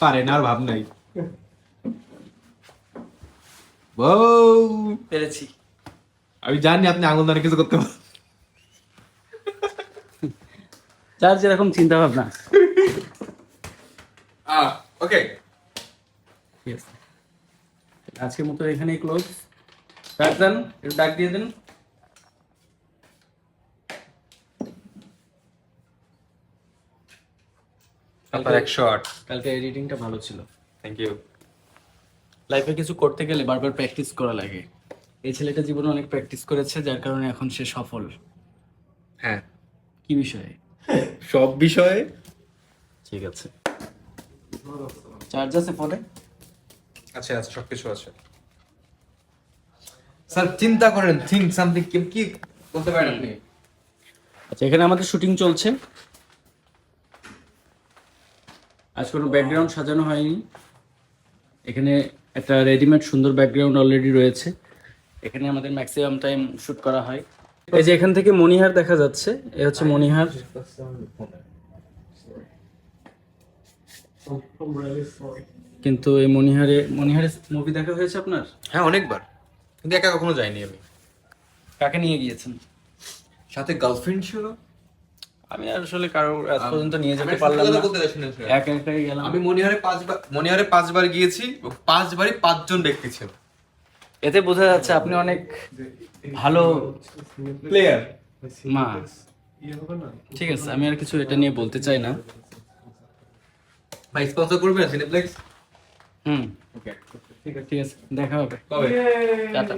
পারে না আর ভাব নাই। বউ! পেরেছি। আমি জানি আপনি আঙুল ধরে কিছু করতে পারেন যার যেরকম চিন্তা ভাবনা ওকে। আজকের মতো এখানেই ক্লোজ রাখলেন একটু ডাক দিয়ে দেন। আপনার এক শট কালকে এডিটিংটা ভালো ছিল। থ্যাংক ইউ লাইফে কিছু করতে গেলে বারবার প্র্যাকটিস করা লাগে। এই ছেলেটা জীবনে অনেক প্র্যাকটিস করেছে যার কারণে এখন সে সফল। হ্যাঁ। কি বিষয়ে? সব বিষয়ে? ঠিক আছে। চার্জ আছে ফোনে আচ্ছা আচ্ছা সবকিছু আছে। স্যার চিন্তা করেন থিঙ্ক সামথিং কি কি বলতে পারেন আপনি? আচ্ছা এখানে আমাদের শুটিং চলছে। আজ কোনো ব্যাকগ্রাউন্ড সাজানো হয়নি। এখানে একটা রেডিমেড সুন্দর ব্যাকগ্রাউন্ড অলরেডি রয়েছে। এখানে আমাদের ম্যাক্সিমাম টাইম শুট করা হয়। এই যে এখান থেকে মণিহার দেখা যাচ্ছে এ হচ্ছে মণিহার। কিন্তু এই মণিহারে মণিহারের মুভি দেখা হয়েছে আপনার? হ্যাঁ অনেকবার। কিন্তু একা কখনো যাইনি আমি। কাকে নিয়ে গিয়েছেন? সাথে গার্লফ্রেন্ড ছিল। আমি আসলে কারও আজ পর্যন্ত নিয়ে যেতে পারলাম না। একা একাই গেলাম। আমি মনিহারে পাঁচবার মনিহারে পাঁচবার গিয়েছি পাঁচবারই পাঁচজন ব্যক্তি ছিল। এতে বোঝা যাচ্ছে আপনি অনেক ভালো প্লেয়ার মা ঠিক আছে আমি আর কিছু এটা নিয়ে বলতে চাই না। ভাই স্পন্সর করবেন সিনেপ্লেক্স হুম। ওকে ঠিক আছে দেখা হবে। কবে? টাটা।